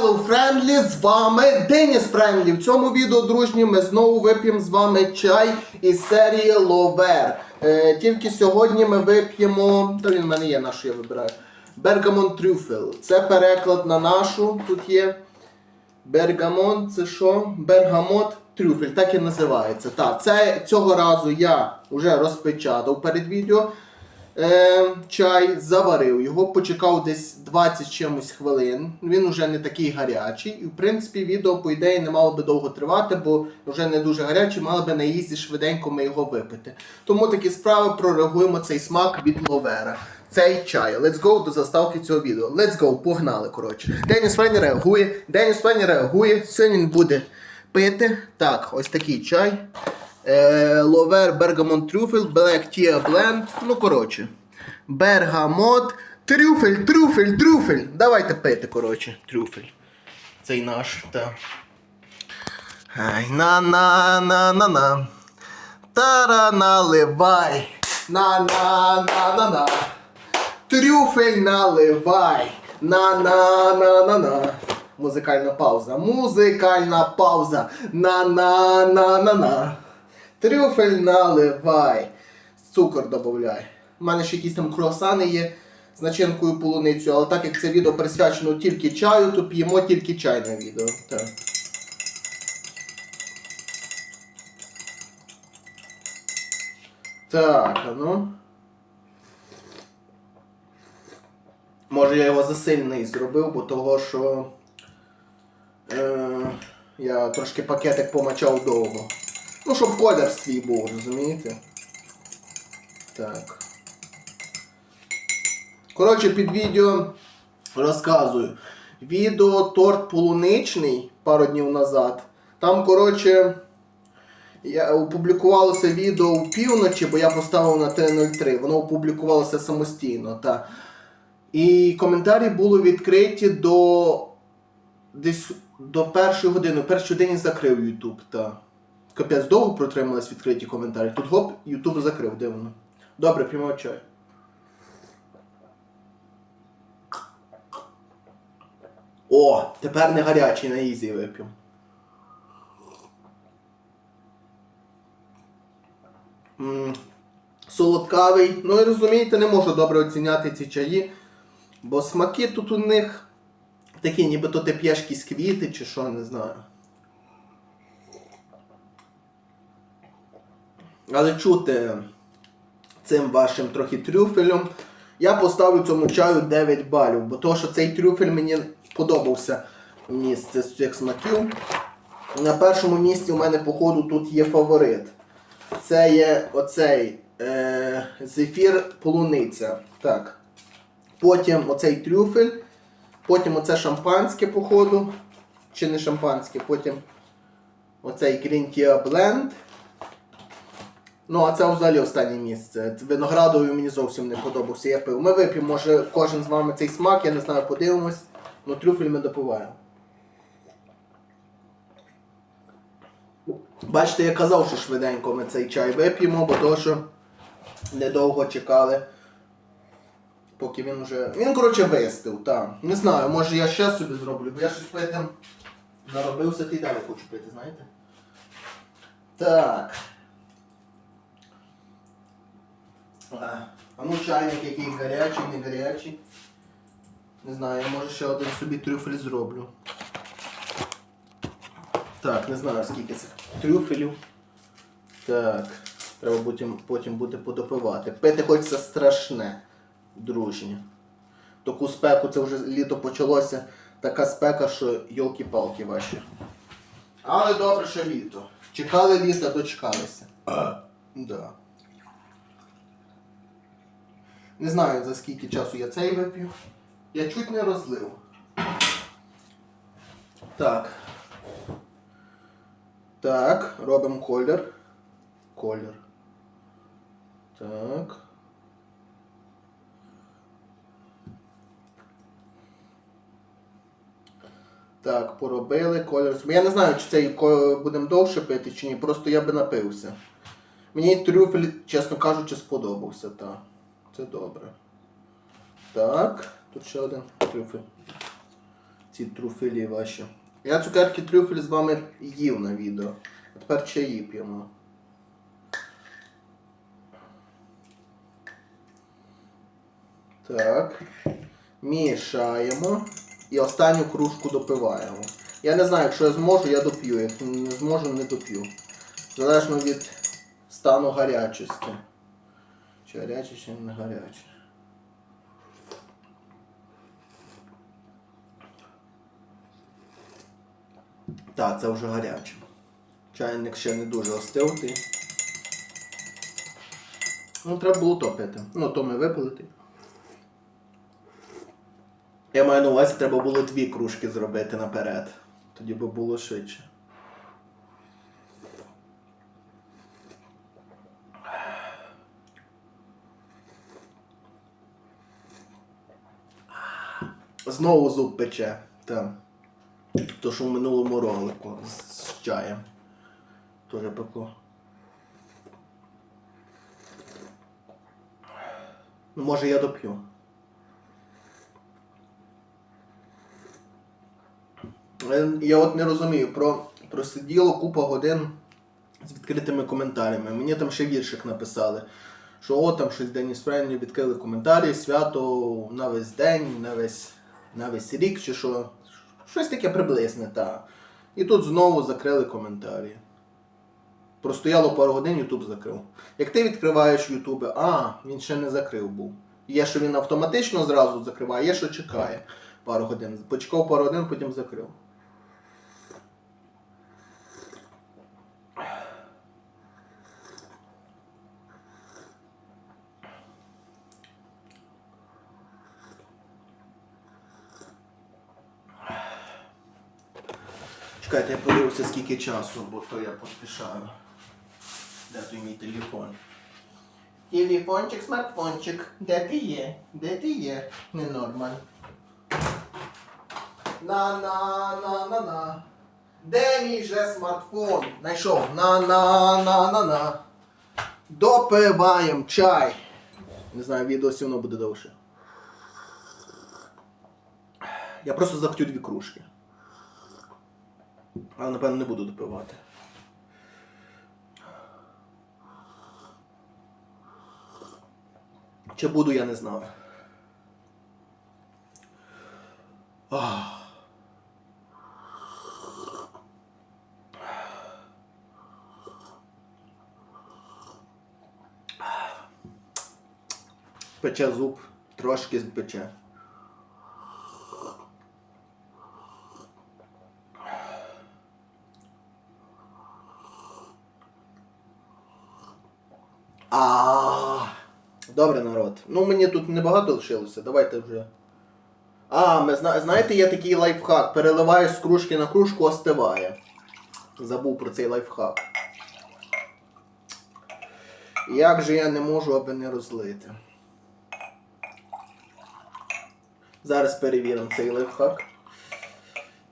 Hello Friendly, з вами Деніс Френдлі. В цьому відео, дружні, ми знову вип'ємо з вами чай із серії Ловер. Е, тільки сьогодні ми вип'ємо. Та він в мене є наш, я вибираю. Бергамон Трюфел. Це переклад на нашу. Тут є. Бергамон, це що? Бергамот трюфель, так і називається. Так, це цього разу я вже розпечатав перед відео. Е, чай заварив його, почекав десь 20 чимось хвилин. Він вже не такий гарячий. І в принципі відео, по ідеї, не мало би довго тривати, бо вже не дуже гарячий, мали би на їзді швиденько ми його випити. Тому такі справи прореагуємо цей смак від ловера. Цей чай. Let's go до заставки цього відео. Let's go, погнали, коротше. Деніс Фені реагує. Деніс Фені реагує. Сьогодні він буде пити. Так, ось такий чай. Ловер Бергамон Трюфель, Black Tea Blend. Ну, коротше. Бергамот. Трюфель, трюфель, трюфель. Давайте пити, коротше, трюфель. Цей наш, так. Ай, на на на на на Тара наливай. На на на на на Трюфель наливай. На на на на на Музикальна пауза. Музикальна пауза. На на на на на Трюфель наливай. Цукор додай. У мене ще якісь там круасани є з начинкою полуницю, але так як це відео присвячено тільки чаю, то п'ємо тільки чай на відео. Так. Так, ну. Може я його засильний зробив, бо того, що е, я трошки пакетик помачав довго. Ну, щоб колір свій був, розумієте? Так. Коротше, під відео розказую. Відео торт полуничний пару днів назад. Там, коротше, я, опублікувалося відео у півночі, бо я поставив на 3.03. Воно опублікувалося самостійно. Та. І коментарі були відкриті до десь до першої години. В першій годині закрив YouTube. Капець довго протримались відкриті коментарі. Тут гоп, YouTube закрив, дивно. Добре, п'ємо чай. О, тепер не гарячий на ізі вип'ю. Солодкавий. Ну і розумієте, не можу добре оціняти ці чаї, бо смаки тут у них такі, нібито ти п'єш якісь квіти чи що, не знаю. Але чути цим вашим трохи трюфелем, я поставлю цьому чаю 9 балів, бо то, що цей трюфель мені подобався місце з цих смаків. На першому місці у мене, походу, тут є фаворит. Це є оцей е, зефір полуниця. Так. Потім оцей трюфель. Потім оце шампанське, походу. Чи не шампанське, потім оцей Green Tea Blend. Ну, а це взагалі останнє місце. Виноградовий мені зовсім не подобався. Я пив. Ми вип'ємо, може, кожен з вами цей смак, я не знаю, подивимось. Ну, трюфель ми допиваємо. Бачите, я казав, що швиденько ми цей чай вип'ємо, бо то, що недовго чекали. Поки він вже. Він, коротше, вистив, так. Не знаю, може я ще собі зроблю, бо я щось пити наробився, ти далі хочу пити, знаєте? Так. А, а ну чайник який гарячий, не гарячий. Не знаю, я може ще один собі трюфель зроблю. Так, не знаю скільки це трюфелів. Так, треба потім, потім буде подопивати. Пити хочеться страшне, дружні. Таку спеку, це вже літо почалося, така спека, що йолки-палки ваші. Але добре, що літо. Чекали літа, дочекалися. Да. Не знаю за скільки часу я цей вип'ю. Я чуть не розлив. Так. Так, робимо колір. Колір. Так. Так, поробили колір. Я не знаю, чи цей будемо довше пити, чи ні. Просто я би напився. Мені трюфель, чесно кажучи, сподобався, так. Це добре. Так, тут ще один трюфель. Ці труфелі ваші. Я цукерки трюфель з вами їв на відео. А тепер чаї п'ємо. Так. Мішаємо. І останню кружку допиваємо. Я не знаю, якщо я зможу, я доп'ю. Як не зможу, не доп'ю. Залежно від стану гарячості. Чи гаряче, чи не гаряче. Так, це вже гаряче. Чайник ще не дуже остив. Ну, треба було топити. Ну, то ми випилити. Я маю на увазі, треба було дві кружки зробити наперед. Тоді би було швидше. Знову зуб пече. Так. То, що в минулому ролику з, чаєм. Тоже пекло. Ну, може я доп'ю. Е, Я от не розумію, про, просиділо купа годин з відкритими коментарями. Мені там ще віршик написали. Що о, там щось День Френлі відкрили коментарі, свято на весь день, на весь, на весь рік, чи що. Щось таке приблизне, так. І тут знову закрили коментарі. Простояло пару годин, Ютуб закрив. Як ти відкриваєш Ютуби, а, він ще не закрив був. Є, що він автоматично зразу закриває, є, що чекає пару годин. Почекав пару годин, потім закрив. Чекайте, я подивився скільки часу, бо то я поспішаю. Де той мій телефон? Телефончик, смартфончик. Де ти є? Де ти є? Ненормаль. На-на-на-на-на. Де мій же смартфон? Найшов. На-на-на-на-на. Допиваємо чай. Не знаю, відео все одно буде довше. Я просто захотів дві кружки. Але напевно не буду допивати. Чи буду, я не знаю. Ах. Пече зуб, трошки пече. А. Добре, народ. Ну мені тут небагато лишилося, давайте вже. А, ми зна... знаєте, є такий лайфхак. Переливаєш з кружки на кружку, остиває. Забув про цей лайфхак. Як же я не можу, аби не розлити? Зараз перевіримо цей лайфхак.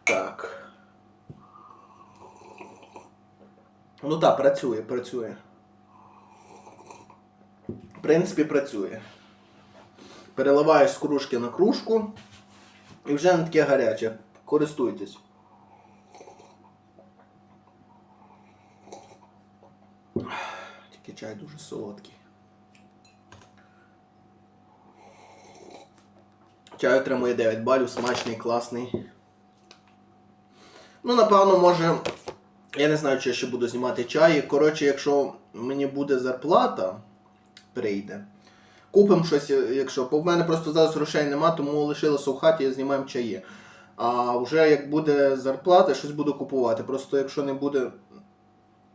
Так. Ну так, працює, працює. Принципі, працює. Переливаєш з кружки на кружку і вже не таке гаряче. Користуйтесь. Тільки чай дуже солодкий. Чай отримує 9 балів, смачний, класний. Ну, напевно, може. Я не знаю, чи я ще буду знімати чай. Коротше, якщо мені буде зарплата, прийде. Купимо щось, якщо. Бо в мене просто зараз грошей нема, тому лишилося в хаті, знімаємо чаї. А вже як буде зарплата, щось буду купувати. Просто якщо не буде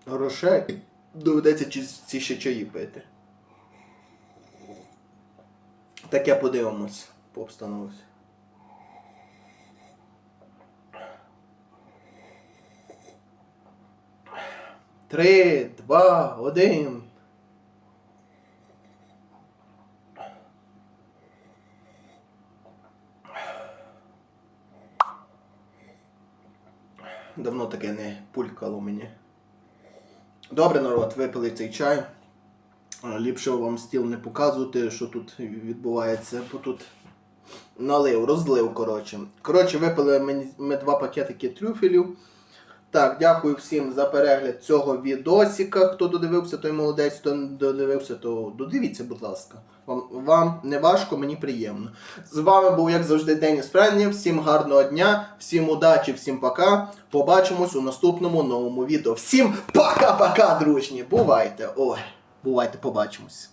грошей, доведеться ці, ще чаї пити. Таке подивимось по обстановці. Три, два, один. Давно таке не пулькало мені. Добре, народ, випили цей чай. Ліпше вам стіл не показувати, що тут відбувається, бо тут Налив, розлив, коротше. Коротше, випили ми, ми два пакетики трюфелів. Так, дякую всім за перегляд цього відосика. Хто додивився, той молодець, хто не додивився, то додивіться, будь ласка. Вам, вам не важко, мені приємно. З вами був, як завжди, Деніс Френнів. Всім гарного дня, всім удачі, всім пока. Побачимось у наступному новому відео. Всім пока-пока, дружні. Бувайте. Ой, бувайте, побачимось.